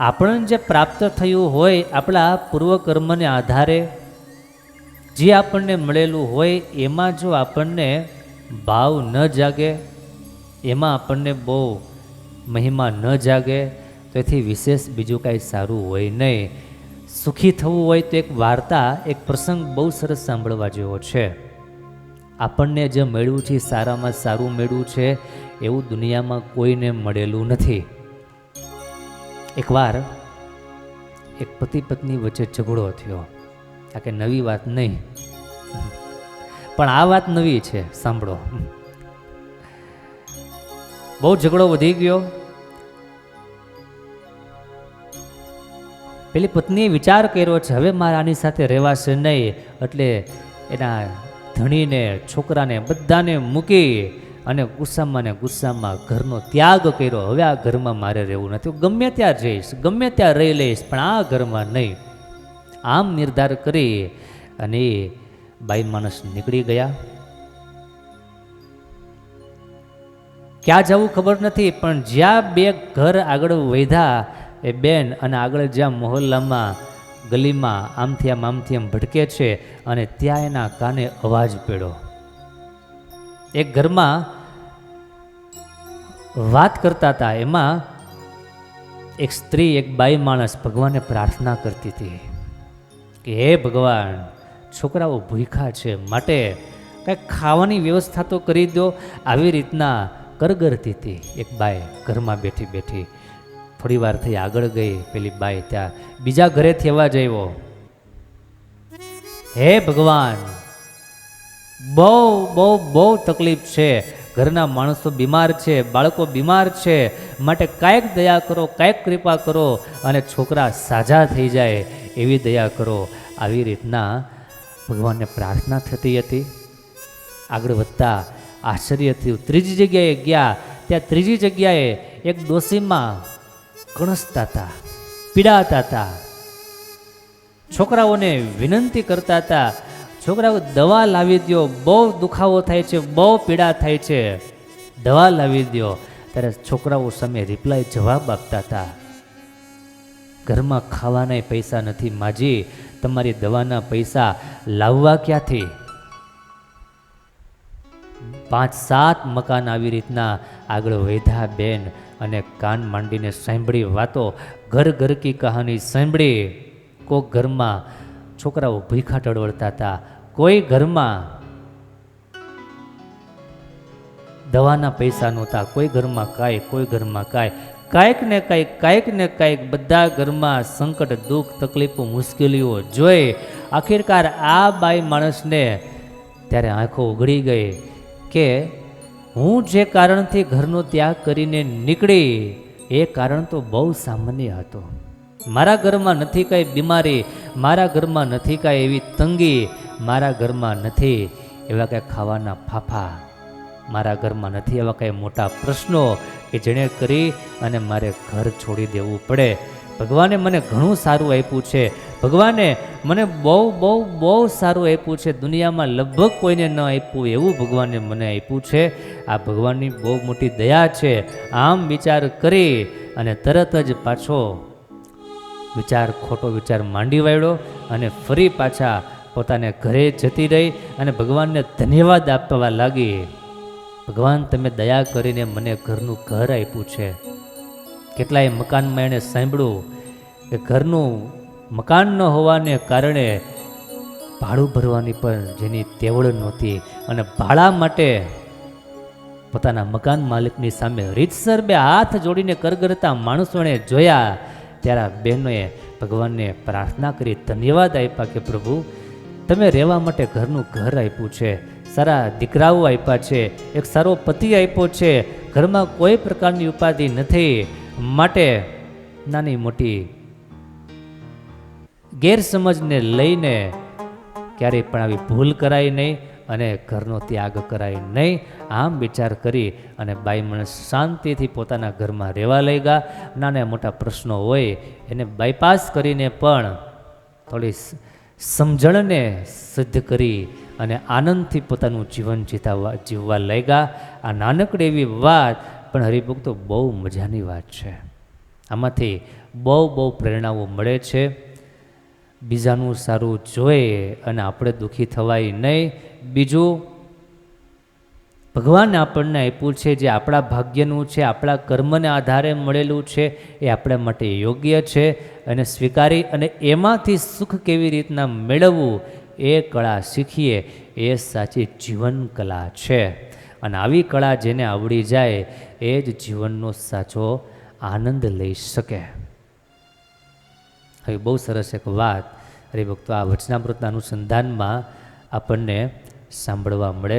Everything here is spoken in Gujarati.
આપણને જે પ્રાપ્ત થયું હોય આપણા પૂર્વકર્મને આધારે, જે આપણને મળેલું હોય એમાં જો આપણને ભાવ ન જાગે, એમાં આપણને બહુ મહિમા ન જાગે તો એથી વિશેષ બીજું કાંઈ સારું હોય નહીં. સુખી થવું હોય તો એક વાર્તા, એક પ્રસંગ બહુ સરસ સાંભળવા જેવો છે. આપણને જે મળ્યું છે, સારામાં સારું મળ્યું છે, એવું દુનિયામાં કોઈને મળેલું નથી. એકવાર એક પતિ પત્ની વચ્ચે ઝઘડો થયો. આ કે નવી વાત નહીં. પણ આ વાત નવી છે, સાંભળો. બહુ ઝઘડો વધી ગયો. પેલી પત્નીએ વિચાર કર્યો છે, હવે મારે આની સાથે રહેવાશે નહીં. એટલે એના ધણીને, છોકરાને બધાને મૂકી અને ગુસ્સામાં ને ગુસ્સામાં ઘરનો ત્યાગ કર્યો. હવે આ ઘરમાં મારે રહેવું નથી. ગમે ત્યાં જઈશ, ગમે ત્યાં રહી લઈશ, પણ આ ઘરમાં નહીં. આમ નિર્ધાર કરી અને એ બાઈ માણસ નીકળી ગયા. ક્યાં જવું ખબર નથી, પણ જ્યાં બે ઘર આગળ વધ્યા, એ બેન અને આગળ જ્યાં મોહલ્લામાં, ગલીમાં આમથી આમ આમથી આમ ભટકે છે અને ત્યાં એના કાને અવાજ પડ્યો. એક ઘરમાં વાત કરતા હતા, એમાં એક સ્ત્રી, એક બાઈ માણસ ભગવાનને પ્રાર્થના કરતી હતી કે, હે ભગવાન, છોકરાઓ ભૂખ્યા છે, માટે કંઈક ખાવાની વ્યવસ્થા તો કરી દો. આવી રીતના કરગરતી હતી એક બાઈ, ઘરમાં બેઠી બેઠી. થોડી વાર થઈ આગળ ગઈ, પેલી બાઈ ત્યાં બીજા ઘરેથી અવાજ આવ્યો હે ભગવાન, બહુ બહુ બહુ તકલીફ છે. ઘરના માણસો બીમાર છે, બાળકો બીમાર છે, માટે કાંઈક દયા કરો, કાંઈક કૃપા કરો અને છોકરા સાજા થઈ જાય એવી દયા કરો. આવી રીતના ભગવાનને પ્રાર્થના થતી હતી. આગળ વધતા આશ્ચર્ય થયું ત્રીજી જગ્યાએ ગયા. ત્યાં ત્રીજી જગ્યાએ એક ડોસીમાં કણસતા હતા, પીડાતા હતા. છોકરાઓને વિનંતી કરતા હતા છોકરાઓ દવા લાવી દો બહુ દુખાવો થાય છે, બહુ પીડા થાય છે. દવા લાવી દો ત્યારે છોકરાઓ સામે રિપ્લાય જવાબ આપતા હતા. ઘરમાં ખાવાના પૈસા નથી માજી, તમારી દવાના પૈસા લાવવા ક્યાંથી? પાંચ સાત મકાન આવી રીતના આગળ વધ્યા બેન અને કાન માંડીને સાંભળી વાતો, ઘર ઘર કી કહાની સાંભળી. કોક ઘરમાં છોકરાઓ ભૂખા ટળવળતા હતા. કોઈ ઘરમાં દવાના પૈસા નહોતા, કોઈ ઘરમાં કાંઈ, કોઈ ઘરમાં કાંઈ. કાંઈક ને કાંઈક કાંઈક ને કાંઈક બધા ઘરમાં સંકટ, દુઃખ, તકલીફો, મુશ્કેલીઓ જોઈ આખિરકાર આ બાઈ માણસને ત્યારે આંખો ઉઘડી ગઈ કે હું જે કારણથી ઘરનો ત્યાગ કરીને નીકળી એ કારણ તો બહુ સામાન્ય હતો. મારા ઘરમાં નથી કાંઈ બીમારી, મારા ઘરમાં નથી કાંઈ એવી તંગી મારા ઘરમાં નથી એવા કાંઈ ખાવાના ફાફા. મારા ઘરમાં નથી એવા કાંઈ મોટા પ્રશ્નો કે જેણે કરી અને મારે ઘર છોડી દેવું પડે. ભગવાને મને ઘણું સારું આપ્યું છે. ભગવાને મને બહુ બહુ બહુ સારું આપ્યું છે. દુનિયામાં લગભગ કોઈને ન આપ્યું એવું ભગવાને મને આપ્યું છે. આ ભગવાનની બહુ મોટી દયા છે. આમ વિચાર કરી અને તરત જ પાછો વિચાર, ખોટો વિચાર માંડી વાળ્યો અને ફરી પાછા પોતાને ઘરે જતી રહી અને ભગવાનને ધન્યવાદ આપવા લાગી. ભગવાન, તમે દયા કરીને મને ઘરનું ઘર આપ્યું છે. કેટલાય મકાનમાં એણે સાંભળ્યું કે ઘરનું મકાન ન હોવાને કારણે ભાડું ભરવાની પણ જેની તેવડ નહોતી અને ભાડા માટે પોતાના મકાન માલિકની સામે રીતસર બે હાથ જોડીને કરગરતા માણસોને જોયા. ત્યારે બહેનોએ ભગવાનને પ્રાર્થના કરી ધન્યવાદ આપ્યા કે પ્રભુ તમે રહેવા માટે ઘરનું ઘર આપ્યું છે, સારા દીકરાઓ આપ્યા છે, એક સારો પતિ આપ્યો છે, ઘરમાં કોઈ પ્રકારની ઉપાધિ નથી, માટે નાની મોટી ગેરસમજને લઈને ક્યારેય પણ આવી ભૂલ કરાય નહીં અને ઘરનો ત્યાગ કરાય નહીં. આમ વિચાર કરી અને બાઈ માણસ શાંતિથી પોતાના ઘરમાં રહેવા લઈ ગયા નાના મોટા પ્રશ્નો હોય એને બાયપાસ કરીને પણ થોડી સમજણને સિદ્ધ કરી અને આનંદથી પોતાનું જીવન જીતાવવા જીવવા લાગ્યા. આ નાનકડી એવી વાત, પણ હરિભક્તો બહુ મજાની વાત છે. આમાંથી બહુ બહુ પ્રેરણાઓ મળે છે. બીજાનું સારું જોઈએ અને આપણે દુઃખી થવાય નહીં. બીજું ભગવાન આપણને આપ્યું છે, જે આપણા ભાગ્યનું છે, આપણા કર્મને આધારે મળેલું છે, એ આપણા માટે યોગ્ય છે અને સ્વીકારી અને એમાંથી સુખ કેવી રીતના મેળવવું એ કળા શીખીએ, એ સાચી જીવન કલા છે. અને આવી કળા જેને આવડી જાય, એ જ જીવનનો સાચો આનંદ લઈ શકે. હવે બહુ સરસ એક વાત, હરિભક્તો, આ વચનામૃતના અનુસંધાનમાં આપણને સાંભળવા મળે